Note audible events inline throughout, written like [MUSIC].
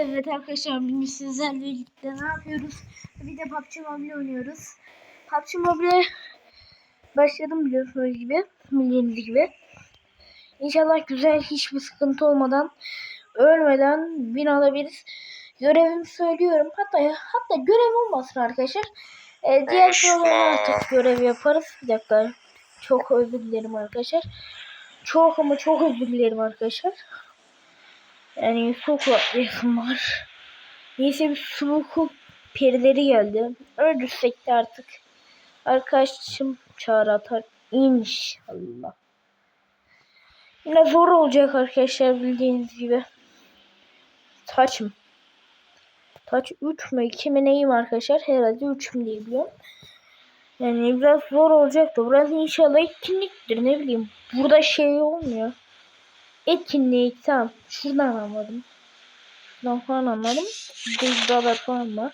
Evet arkadaşlar bugün sizlerle birlikte ne yapıyoruz? Bir de PUBG Mobile oynuyoruz. PUBG Mobile başladım biliyorsunuz gibi. Bildiğiniz gibi. İnşallah güzel hiçbir sıkıntı olmadan ölmeden bin alabiliriz. Görevimi söylüyorum. Hatta hatta görev olmasın arkadaşlar. Ee, diğer programda artık görev yaparız. Bir dakika. Çok özür dilerim arkadaşlar. Çok ama çok özür dilerim arkadaşlar. Yani çok atlayasım var. Neyse bir suluku perileri geldi. Öldürsek de artık. Arkadaşım çağrı atar. İnşallah. Yine zor olacak arkadaşlar bildiğiniz gibi. Taçım. Taç 3 mü 2 mi neyim arkadaşlar? Herhalde 3 mü diye biliyorum. Yani biraz zor olacak da biraz inşallah etkinliktir ne bileyim. Burada şey olmuyor. Etkinliği tamam. Şuradan anladım. Şuradan falan anladım. Brother falan var.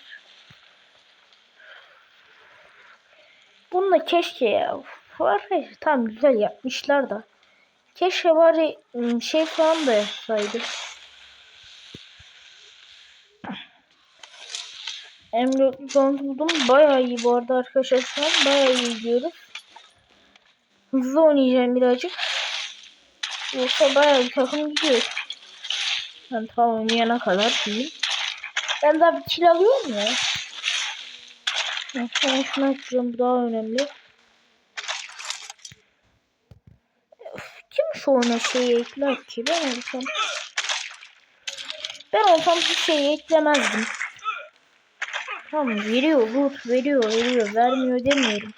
Bunu da keşke ya. Var ya, tam güzel yapmışlar da. Keşke bari şey falan da yapsaydı. Emre Jones buldum. Bayağı iyi bu arada arkadaşlar. Bayağı iyi gidiyoruz. Hızlı oynayacağım birazcık. Yoksa bayağı takım gidiyor. Ben tam oynayana kadar diyeyim. Ben daha bir kill alıyorum ya. Ben şunu açacağım. Bu daha önemli. Öf, Kim şu ona şeyi ekler ki? Ben olsam. Ben olsam bir şeyi eklemezdim. Tamam veriyor loot veriyor veriyor vermiyor demiyorum.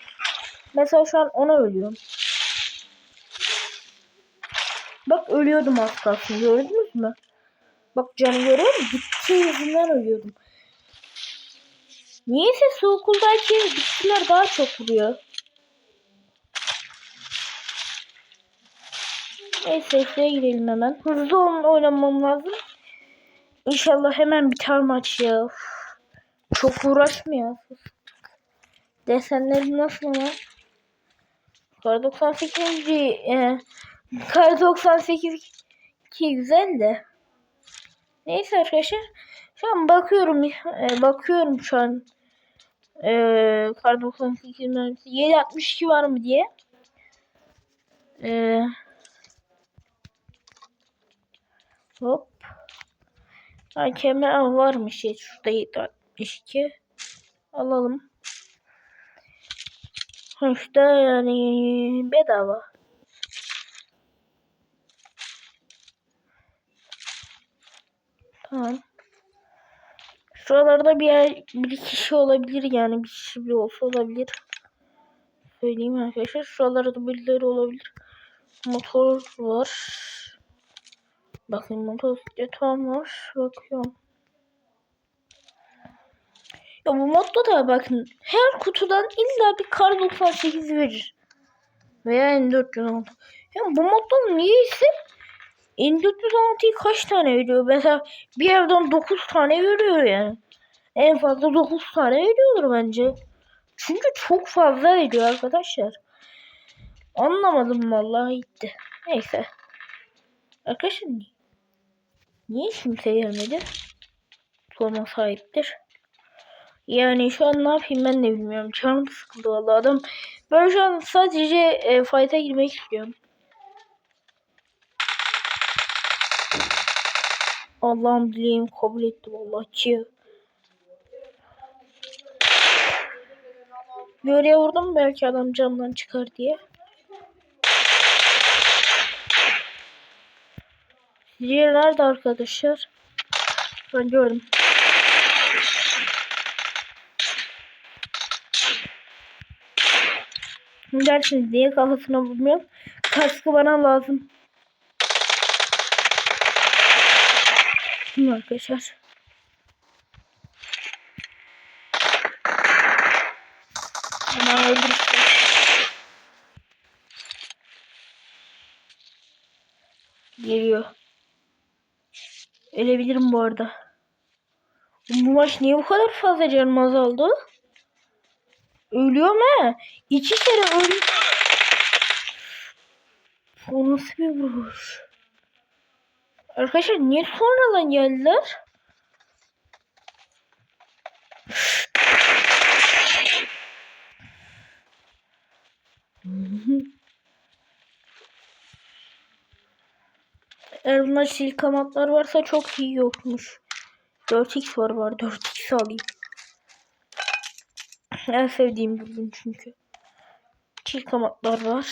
Mesela şu an ona ölüyorum. Bak ölüyordum az kalsın gördünüz mü? Bak canı görüyor musun? Gitti yüzünden ölüyordum. Niyeyse soğukuldayken bitkiler daha çok vuruyor. Neyse şuraya girelim hemen. Hızlı oynamam lazım. İnşallah hemen biter maç ya. Uf. Çok uğraşmıyor. Desenleri nasıl ama? Kar 98. E, Kar 98 ki güzel de. Neyse arkadaşlar. Şu an bakıyorum. E, bakıyorum şu an. E, Kar 98 mermisi 762 var mı diye. E, hop. Ha, kemer varmış ya. Şurada 762. Alalım. Sonuçta yani bedava. Tamam. Şuralarda bir yer, bir kişi olabilir yani bir kişi bile olsa olabilir. Söyleyeyim arkadaşlar. Şuralarda birileri olabilir. Motor var. Bakın motosiklet var. Bakıyorum. Ya bu modda da bakın her kutudan illa bir kar 98 verir. Veya N416. Ya bu modda niyeyse N416'yı kaç tane veriyor? Mesela bir evden 9 tane veriyor yani. En fazla 9 tane veriyordur bence. Çünkü çok fazla veriyor arkadaşlar. Anlamadım vallahi gitti. Neyse. Arkadaşlar niye kimse gelmedi? Sorma sahiptir. Yani şu an ne yapayım ben de bilmiyorum. Canım sıkıldı vallahi adam. Ben şu an sadece e, fight'a girmek istiyorum. Allah'ım dileğim kabul etti vallahi ki. Oraya vurdum belki adam camdan çıkar diye. Diğer nerede arkadaşlar? Ben gördüm. Dersiniz diye kafasına vurmuyorum. Kaskı bana lazım. Şimdi arkadaşlar. Hemen öldür. Geliyor. Ölebilirim bu arada. Bu maç niye bu kadar fazla canım azaldı? Ölüyorum he. İki kere öldüm. O nasıl bir vuruş? Arkadaşlar niye sonradan geldiler? Eğer bunda silkamatlar varsa çok iyi yokmuş. 4x var var 4x alayım. En sevdiğim bölüm çünkü. Silkamatlar var.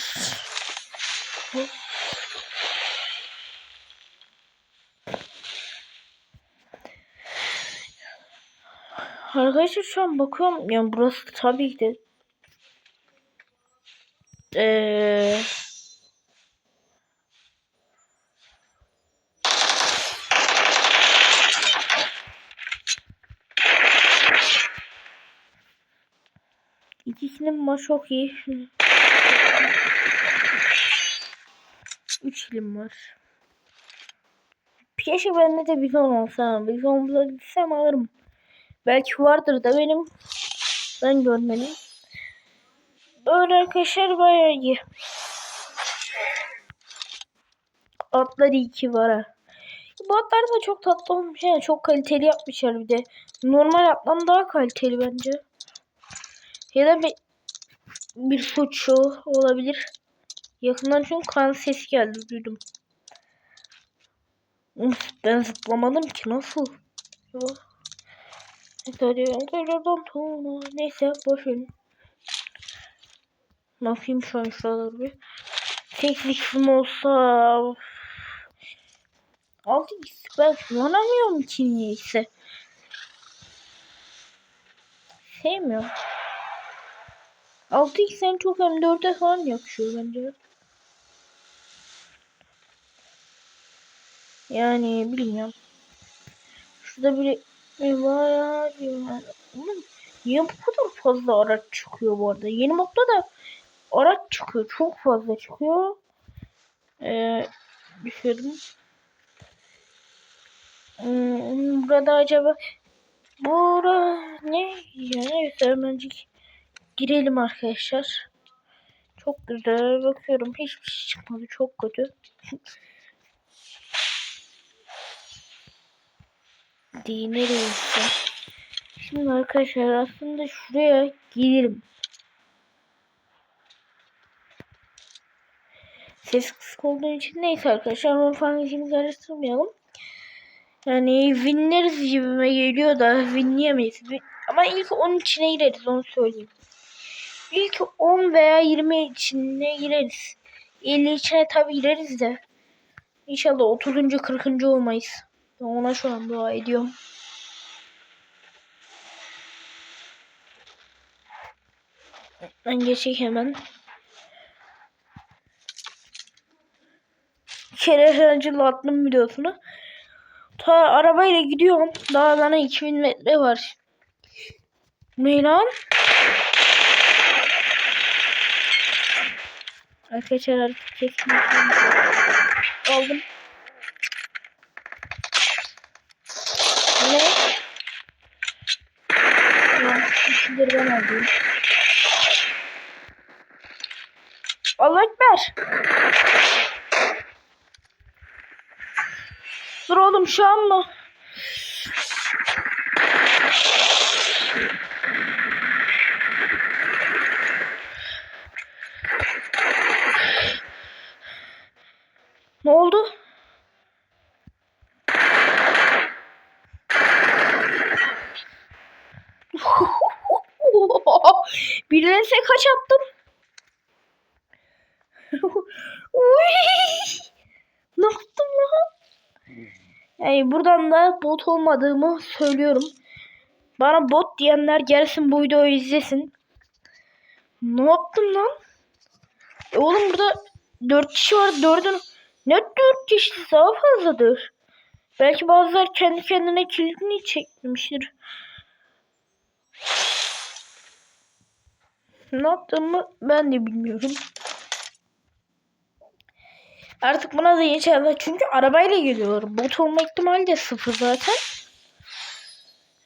Arkadaşlar şu an bakıyorum yani burası tabii ki de Eee İkisinin maç çok iyi. Üç ilim var. Keşke bende de bizon olsa. Bizon bulabilsem alırım. Belki vardır da benim. Ben görmedim. Böyle arkadaşlar bayağı iyi. Atları iki var ha. Bu atlar da çok tatlı olmuş. Yani çok kaliteli yapmışlar bir de. Normal attan daha kaliteli bence. Ya da bir, bir suçu olabilir. Yakından çünkü kan sesi geldi duydum. Ben zıplamadım ki nasıl? Neyse boş verin. Bakayım şu an şuraları bir. 8x'im olsa 6x ben kullanamıyorum ki niyeyse. Sevmiyorum. 6x en çok M4'e falan yakışıyor bence. Yani bilmiyorum. Şurada bir var ya. Oğlum niye bu kadar fazla araç çıkıyor bu arada? Yeni modda da araç çıkıyor. Çok fazla çıkıyor. Ee, düşürdüm. Hmm, burada acaba Bura ne? Ya neyse hemencik girelim arkadaşlar. Çok güzel bakıyorum. Hiçbir şey çıkmadı. Çok kötü. Değil nereyse. Şimdi arkadaşlar aslında şuraya girelim. Ses kısık olduğu için neyse arkadaşlar onu falan işini karıştırmayalım. Yani winleriz gibime geliyor da winleyemeyiz. Ama ilk 10 içine gireriz onu söyleyeyim. İlk 10 veya 20 içine gireriz. 50 içine tabi gireriz de. İnşallah 30. 40. olmayız. Ben ona şu an dua ediyorum. Ben geçeyim hemen. Şerefsizce attım videosunu. Ta arabayla gidiyorum. Daha bana 2000 metre var. Ne lan? Arkadaşlar artık kesin. Aldım. Ne? Ya, üçleri ben aldım. Allah Ekber. Dur oğlum şu an mı? Ne oldu? [LAUGHS] Birdense kaç attım? [LAUGHS] ne yaptım lan? Yani buradan da bot olmadığımı söylüyorum. Bana bot diyenler gelsin bu videoyu izlesin. Ne yaptım lan? E oğlum burada 4 kişi var. 4'ün ne 4 kişi daha fazladır. Belki bazıları kendi kendine kilidini çekmiştir. Ne yaptığımı ben de bilmiyorum. Artık buna da inşallah çünkü arabayla geliyorlar. Bot olma ihtimali de sıfır zaten.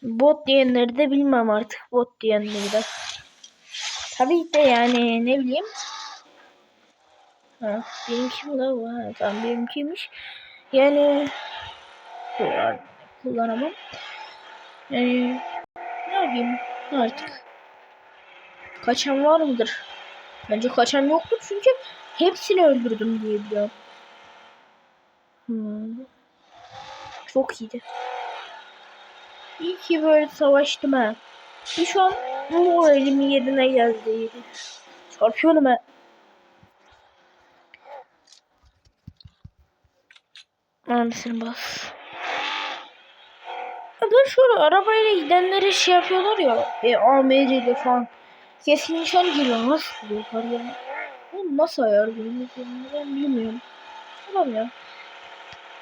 Bot diyenleri de bilmem artık. Bot diyenleri de. Tabii de yani ne bileyim. Ha, benimki mi la bu? Tamam benimkiymiş. Yani kullanamam. Yani ne yapayım artık? Kaçan var mıdır? Bence kaçan yoktur çünkü hepsini öldürdüm diye biliyorum. Hmm. Çok iyiydi. İyi ki böyle savaştım ha. Bir şu an moralimin yerine geldi. Çarpıyorum ha. Anasını bas. Ben şöyle arabayla gidenlere şey yapıyorlar ya. E, AMR'de falan. Kesin nişan geliyor. Nasıl buluyorlar ya? Bunu nasıl ayarlıyorsunuz? Ben bilmiyorum. Ya.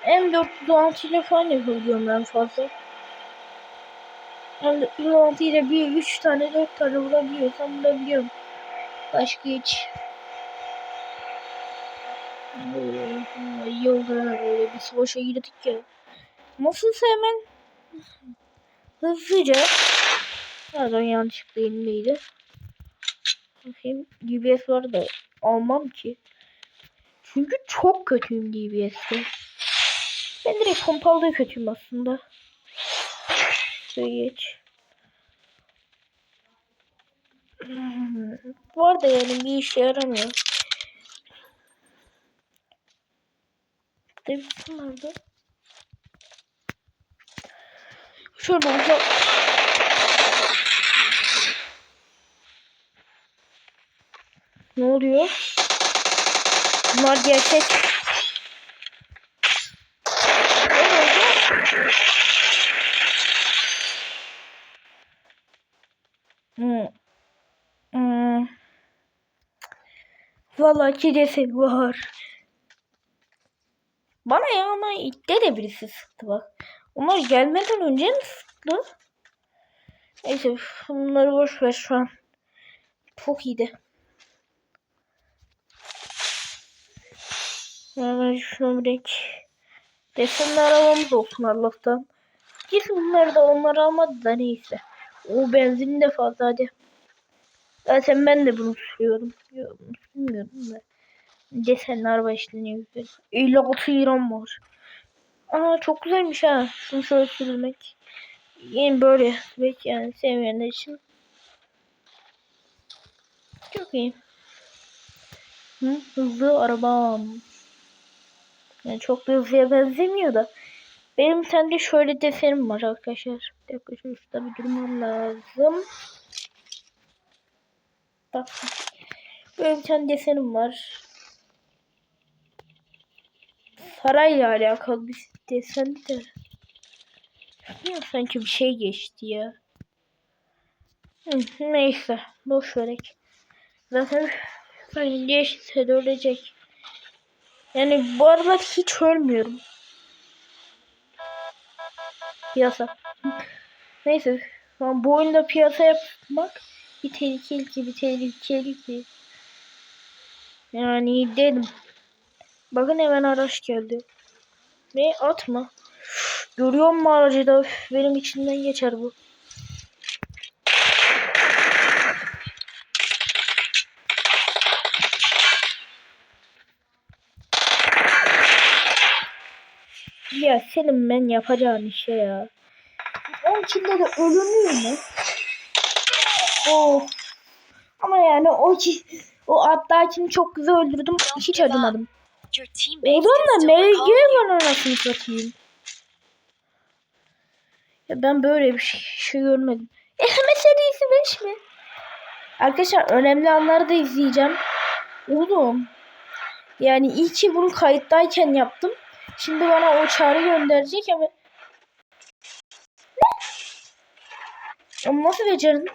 M416 ile falan yapabiliyorum en fazla. M416 ile bir 3 tane 4 tane vurabiliyorsam vurabiliyorum. Başka hiç. İyi oldu böyle bir savaşa girdik ya. Nasılsa hemen hızlıca Pardon yanlışlıkla elimdeydi. Bakayım DBS var da almam ki. Çünkü çok kötüyüm DBS'te. Ben direkt pompalıda kötüyüm aslında. Şöyle geç. Hmm, Bu arada yani bir işe yaramıyor. Davidson nerede? Şöyle uzak. Ne oluyor? Bunlar gerçek. Ne oldu? Hmm. Hmm. Vallahi çilesi var. Bana ya ama itte de birisi sıktı bak. Onlar gelmeden önce mi sıktı? Neyse bunları boş ver şu an. Çok iyiydi. Hemen şunu bırak. Desenli arabamız olsun Allah'tan. Kesin bunları da onlar almadı da neyse. O benzin de fazla hadi. Zaten ben de bunu sürüyorum. Bilmiyorum da. Desenli araba işleniyor güzel. 56 liram var. Aa çok güzelmiş ha. Şunu şöyle sürmek. Yeni böyle sürmek yani sevmeyenler için. Çok iyi. Hı, hızlı arabam. Yani çok da hızlıya benzemiyor da. Benim sende şöyle desenim var arkadaşlar. Bir dakika şurada bir durmam lazım. Bak. Böyle bir tane desenim var. Sarayla alakalı bir desen de. Ya sanki bir şey geçti ya. Hı, neyse. Boş verek. Zaten geçse de ölecek. Yani bu aralar hiç ölmüyorum. Piyasa. Neyse. bu oyunda piyasa yapmak bir tehlikeli ki bir tehlikeli ki. Yani dedim. Bakın hemen araç geldi. Ne atma. Görüyor musun aracı da Üf, benim içinden geçer bu. Ya senin ben yapacağın işe ya. Onun içinde de ölünüyor mu? Of. Ama yani o ki o attakini çok güzel öldürdüm. Hiç acımadım. Oğlum da MG var anasını satayım. Ya ben böyle bir şey, şey görmedim. Ehme serisi 5 mi? Arkadaşlar önemli anları da izleyeceğim. Oğlum. Yani iyi ki bunu kayıttayken yaptım. Şimdi bana o çağrı gönderecek ama... Ne? Nasıl becerdin?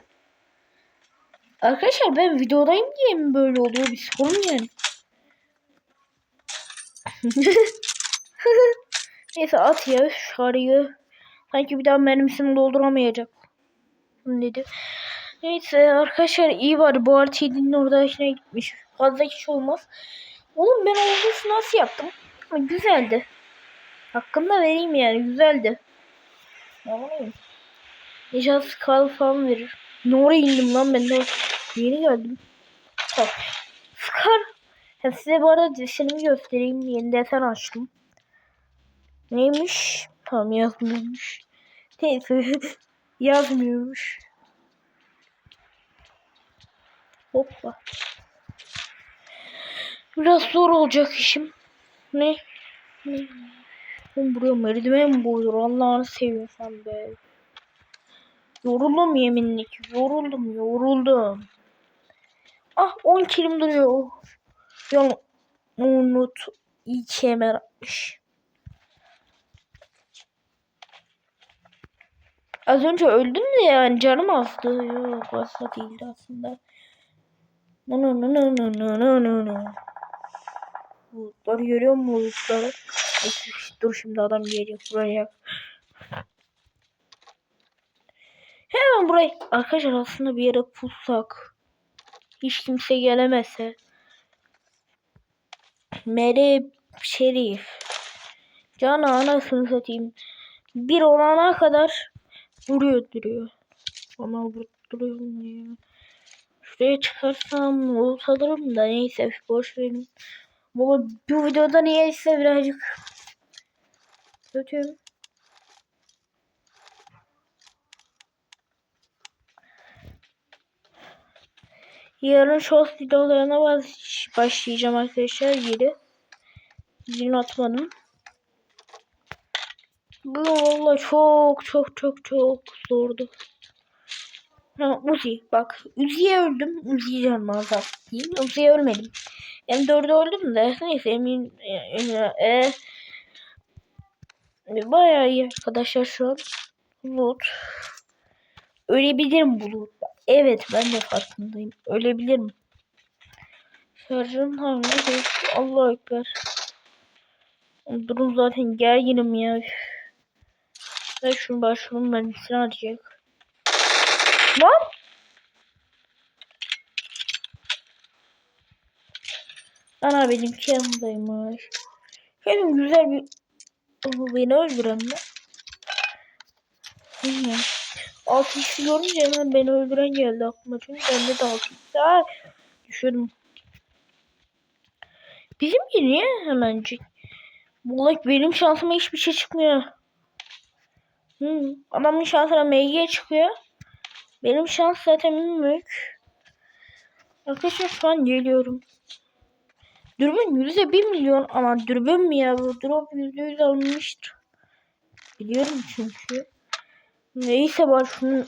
Arkadaşlar ben videodayım diye mi böyle oluyor? Bir sorun yani. [LAUGHS] Neyse at ya şarıyı. Sanki bir daha mermisini dolduramayacak. Dedi. Neyse arkadaşlar iyi var. Bu RTD'nin orada işine gitmiş. Fazla kişi olmaz. Oğlum ben olgusu nasıl yaptım? Ha, güzeldi. Hakkını da vereyim yani. Güzeldi. Ne yapayım? Necat Skal falan verir. Ne oraya indim lan ben de yeni geldim. Bak. Scar. Ha, size bu arada desenimi göstereyim. Yeni desen açtım. Neymiş? Tamam yazmıyormuş. Neyse. [LAUGHS] yazmıyormuş. Hoppa. Biraz zor olacak işim. Ne? Ne? Oğlum buraya merdiven mi boyuyor? Allah'ını seviyorsan be. Yoruldum yeminle ki. Yoruldum yoruldum. Ah 10 kilim duruyor. Yol unut. İyi kemer atmış. Az önce öldüm de yani canım azdı. Yok asla değildi aslında. No no no no no no no no. Bulutları görüyor musun bulutları? Dur şimdi adam geliyor buraya. Hemen buraya. Arkadaşlar aslında bir yere pussak. Hiç kimse gelemese. Merhaba Şerif. Can anasını satayım. Bir olana kadar vuruyor duruyor. Ama vurup duruyor? Şuraya çıkarsam ult alırım da neyse boş verin. Baba bu videoda niyeyse birazcık kötüyüm. Yarın short videolarına baş başlayacağım arkadaşlar yeri. Zilini atmadım. Bu valla çok çok çok çok zordu. Ha, Uzi bak Uzi'ye öldüm. Uzi'ye canım azalt diyeyim. Uzi'ye ölmedim. M4'e öldüm de neyse emin e, e, e, bayağı iyi arkadaşlar şu an. Loot. Ölebilirim bu lootla. Evet ben de farkındayım. Ölebilirim. Şarjım hamle Allah ekber. Durum zaten gerginim ya. Ben şunu başvurun ben misin arayacak. Lan! Ana benimki yanımdaymış. Benim güzel bir... Oh, beni öldüren mi? Bilmiyorum. Altı kişi görünce hemen beni öldüren geldi aklıma. Çünkü bende de altı kişi. Aa, düşürdüm. Bizimki niye hemencik? Vallahi benim şansıma hiçbir şey çıkmıyor. Hmm, adamın şansına MG çıkıyor. Benim şans zaten büyük. Arkadaşlar şu an geliyorum. Dürbün yüzde bir milyon ama dürbün mü ya bu drop yüzde yüz alınmıştır. Biliyorum çünkü. Neyse var şunu.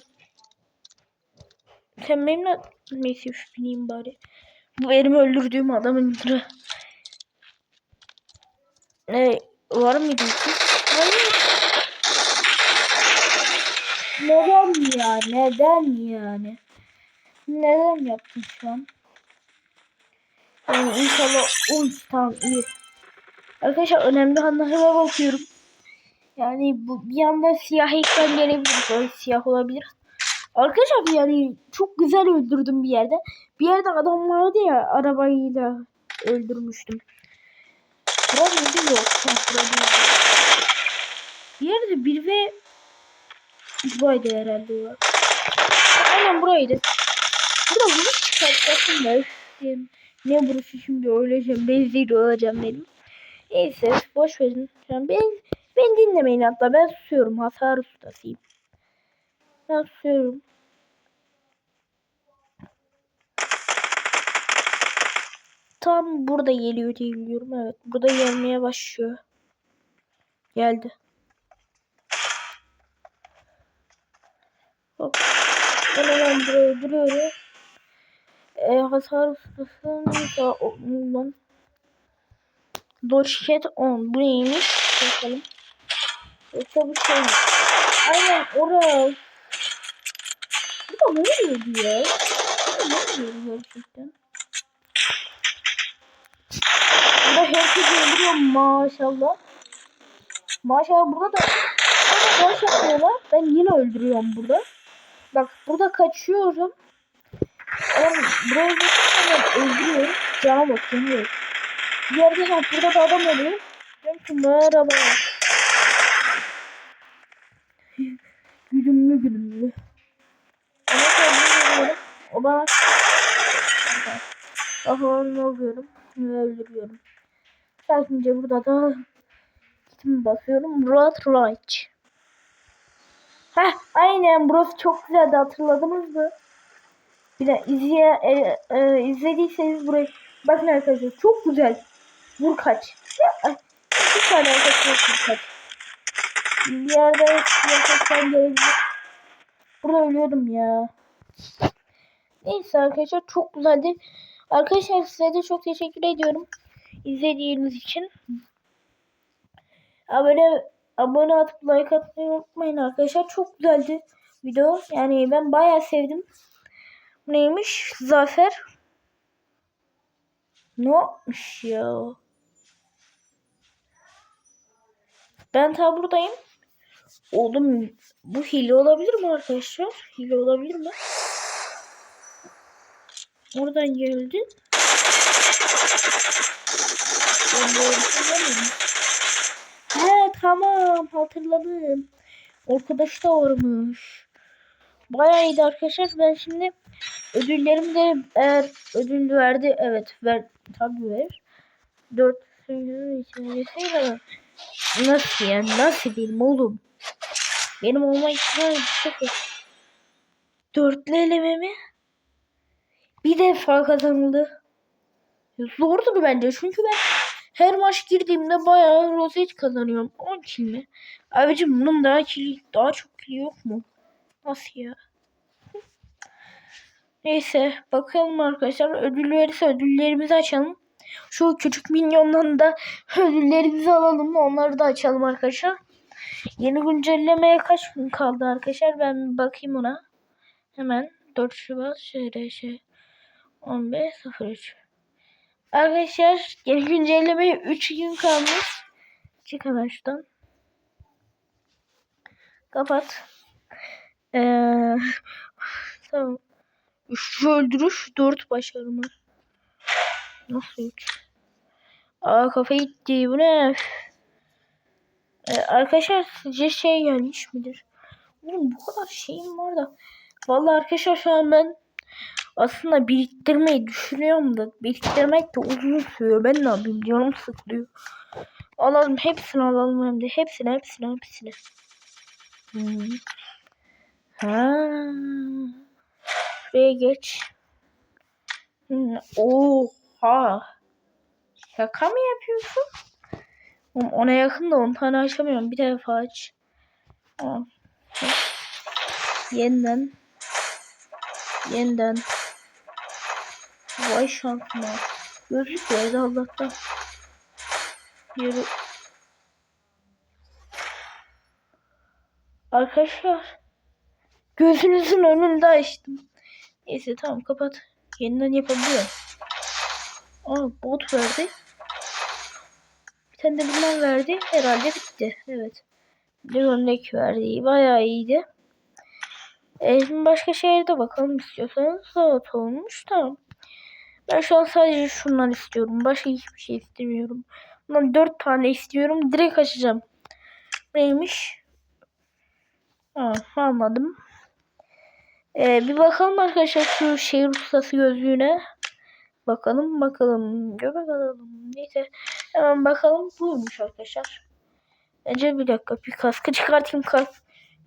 Sen benimle neyse üf, bineyim bari. Bu benim öldürdüğüm adamın lira. Ne var mıydı ki? Hayır. Neden ya? Neden yani? Neden yaptın şu an? Yani inşallah Uy, tamam iyi. Arkadaşlar önemli anlara bakıyorum. Yani bu bir anda siyah ekran gelebilir. Böyle siyah olabilir. Arkadaşlar yani çok güzel öldürdüm bir yerde. Bir yerde adam vardı ya arabayla öldürmüştüm. Burada mıydı yok. Bir yerde bir ve buraydı herhalde ya. Aynen buraydı. Burada bunu çıkartacaktım da. Ne burası şimdi öleceğim. Rezil olacağım benim. Neyse boş verin. Yani ben, ben dinlemeyin hatta. Ben susuyorum. Hasar ustasıyım. Ben susuyorum. Tam burada geliyor diye biliyorum. Evet. Burada gelmeye başlıyor. Geldi. Hop. Ben hemen buraya duruyorum. Ee, hasar neyse lan. Doşket 10. Bu neymiş? Bakalım. Yoksa bu şey? Aynen orası. Bu da ne oluyordu ya? Ne oluyor gerçekten? Burada herkes öldürüyor maşallah. Maşallah burada da burada boş yapıyorlar. Ben yine öldürüyorum burada. Bak burada kaçıyorum. Ama buraya geçerken öldürüyorum. Cana bakıyorum. Yok. Bir yerde ha burada da adam oluyor. Diyorum ki merhaba. Güdümlü güdümlü. Ona kendimi O bana Kafamı alıyorum ve öldürüyorum. Sakince burada da gitimi basıyorum. Road Right. Heh aynen burası çok güzeldi hatırladınız mı? De izleye, e, e, izlediyseniz burayı bakın arkadaşlar çok güzel. Vur kaç. Ya, bir tane arkadaşlar vur kaç. Bir yerde yaklaşmam gerekiyor. Burada ölüyordum ya. Neyse arkadaşlar çok güzeldi. Arkadaşlar size de çok teşekkür ediyorum. İzlediğiniz için. Abone abone atıp like atmayı unutmayın arkadaşlar. Çok güzeldi video. Yani ben bayağı sevdim. Neymiş? Zafer. Ne yapmış ya? Ben ta buradayım. Oğlum bu hile olabilir mi arkadaşlar? Hile olabilir mi? Oradan geldi. He tamam hatırladım. Arkadaş da varmış. Bayağı iyiydi arkadaşlar. Ben şimdi ödüllerimi de eğer ödül verdi. Evet ver. Tabii ver. 4 içinde Nasıl yani? Nasıl benim oğlum? Benim olma ihtimali sıfır. Dörtlü eleme mi? Bir defa kazanıldı. Zordur bence çünkü ben her maç girdiğimde bayağı rozet kazanıyorum. 10 kill mi? Abicim bunun daha kill, daha çok kill yok mu? Nasıl ya? Neyse bakalım arkadaşlar ödül verirse ödüllerimizi açalım. Şu küçük minyondan da [LAUGHS] ödüllerimizi alalım. Onları da açalım arkadaşlar. Yeni güncellemeye kaç gün kaldı arkadaşlar? Ben bir bakayım ona. Hemen 4 Şubat şey 15.03 Arkadaşlar yeni güncellemeye 3 gün kalmış. Çık hemen şuradan. Kapat. Ee, [LAUGHS] tamam. 3 öldürüş 4 başarımı. Nasıl 3? Aa kafayı gitti. Bu ne? Ee, arkadaşlar sizce şey gelmiş midir? Oğlum bu kadar şeyim var da. Vallahi arkadaşlar şu an ben aslında biriktirmeyi düşünüyorum da biriktirmek de uzun sürüyor. Ben ne yapayım canım sıkılıyor. Alalım hepsini alalım hem de hepsini hepsini hepsini. Hmm. Ha. Şuraya geç. Hmm. Oha. Şaka mı yapıyorsun? Ona yakın da 10 tane açamıyorum. Bir defa aç. Yeniden. Yeniden. Vay şansıma. Gözlük verdi Allah'tan. Yürü. Arkadaşlar. Gözünüzün önünde açtım. Neyse tamam kapat. Yeniden yapabiliyorum. Aa bot verdi. Bir tane de bundan verdi. Herhalde bitti. Evet. Bir örnek verdi. Bayağı iyiydi. E, şimdi başka şehirde bakalım istiyorsanız. Saat olmuş. Tamam. Ben şu an sadece şundan istiyorum. Başka hiçbir şey istemiyorum. Bundan dört tane istiyorum. Direkt açacağım. Neymiş? Ha, almadım. Ee, bir bakalım arkadaşlar şu şehir ustası gözlüğüne. Bakalım bakalım. Göbek alalım. Neyse. Hemen bakalım. Buymuş arkadaşlar. Önce bir dakika. Bir kaskı çıkartayım. Kask,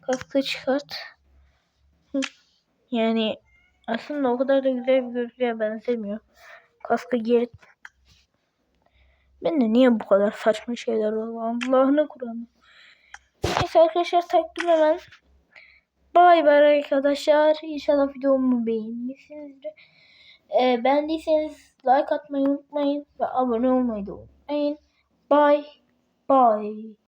kaskı çıkart. Yani aslında o kadar da güzel bir gözlüğe benzemiyor. Kaskı geri... Ben de niye bu kadar saçma şeyler var? Allah'ını Kur'an'ı. Neyse arkadaşlar taktım hemen. Bay bay arkadaşlar. İnşallah videomu beğenmişsinizdir. Ee, beğendiyseniz like atmayı unutmayın ve abone olmayı da unutmayın. Bye bye.